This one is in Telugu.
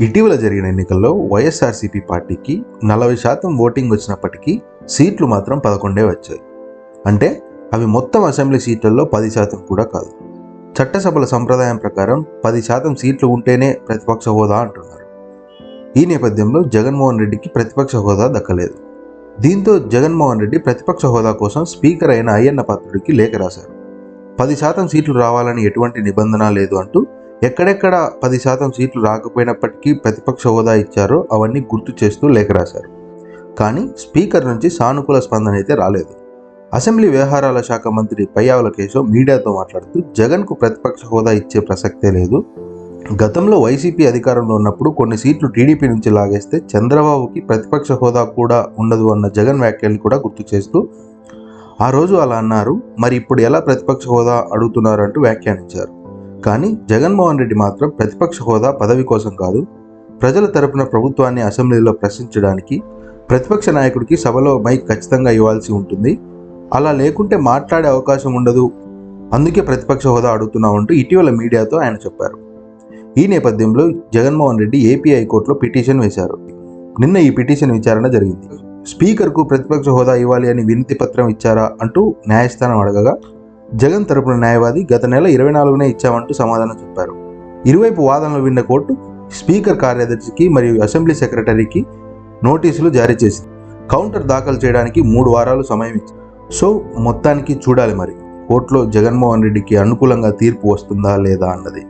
ఇటీవల జరిగిన ఎన్నికల్లో వైఎస్ఆర్సీపీ పార్టీకి నలభై శాతం ఓటింగ్ వచ్చినప్పటికీ సీట్లు మాత్రం పదకొండే వచ్చాయి. అంటే అవి మొత్తం అసెంబ్లీ సీట్లలో పది శాతం కూడా కాదు. చట్టసభల సంప్రదాయం ప్రకారం పది శాతం సీట్లు ఉంటేనే ప్రతిపక్ష హోదా అంటున్నారు. ఈ నేపథ్యంలో జగన్మోహన్ రెడ్డికి ప్రతిపక్ష హోదా దక్కలేదు. దీంతో జగన్మోహన్ రెడ్డి ప్రతిపక్ష హోదా కోసం స్పీకర్ అయిన అయ్యన్న పాత్రుడికి లేఖ రాశారు. పది శాతం సీట్లు రావాలని ఎటువంటి నిబంధన లేదు అంటూ ఎక్కడెక్కడ పది శాతం సీట్లు రాకపోయినప్పటికీ ప్రతిపక్ష హోదా ఇచ్చారో అవన్నీ గుర్తు చేస్తూ లేఖ రాశారు. కానీ స్పీకర్ నుంచి సానుకూల స్పందన అయితే రాలేదు. అసెంబ్లీ వ్యవహారాల శాఖ మంత్రి పయ్యావుల కేశవ్ మీడియాతో మాట్లాడుతూ జగన్కు ప్రతిపక్ష హోదా ఇచ్చే ప్రసక్తే లేదు. గతంలో వైసీపీ అధికారంలో ఉన్నప్పుడు కొన్ని సీట్లు టీడీపీ నుంచి లాగేస్తే చంద్రబాబుకి ప్రతిపక్ష హోదా కూడా ఉండదు అన్న జగన్ వ్యాఖ్యలు కూడా గుర్తు చేస్తూ ఆ రోజు అలా అన్నారు మరి ఇప్పుడు ఎలా ప్రతిపక్ష హోదా అడుగుతున్నారు అంటూ వ్యాఖ్యానించారు. కానీ జగన్మోహన్ రెడ్డి మాత్రం ప్రతిపక్ష హోదా పదవి కోసం కాదు ప్రజల తరపున ప్రభుత్వాన్ని అసెంబ్లీలో ప్రశ్నించడానికి ప్రతిపక్ష నాయకుడికి సభలో మైక్ ఖచ్చితంగా ఇవ్వాల్సి ఉంటుంది. అలా లేకుంటే మాట్లాడే అవకాశం ఉండదు. అందుకే ప్రతిపక్ష హోదా అడుగుతున్నామంటూ ఇటీవల మీడియాతో ఆయన చెప్పారు. ఈ నేపథ్యంలో జగన్మోహన్ రెడ్డి ఏపీ హైకోర్టులో పిటిషన్ వేశారు. నిన్న ఈ పిటిషన్ విచారణ జరిగింది. స్పీకర్కు ప్రతిపక్ష హోదా ఇవ్వాలి అని వినతి పత్రం ఇచ్చారా అంటూ న్యాయస్థానం అడగగా జగన్ తరపున న్యాయవాది గత నెల ఇరవై నాలుగునే ఇచ్చామంటూ సమాధానం చెప్పారు. ఇరువైపు వాదనలు విన్న కోర్టు స్పీకర్ కార్యదర్శికి మరియు అసెంబ్లీ సెక్రటరీకి నోటీసులు జారీ చేసింది. కౌంటర్ దాఖలు చేయడానికి మూడు వారాలు సమయం ఇచ్చింది. సో మొత్తానికి చూడాలి మరి. కోర్టులో జగన్మోహన్ రెడ్డికి అనుకూలంగా తీర్పు వస్తుందా లేదా అన్నది.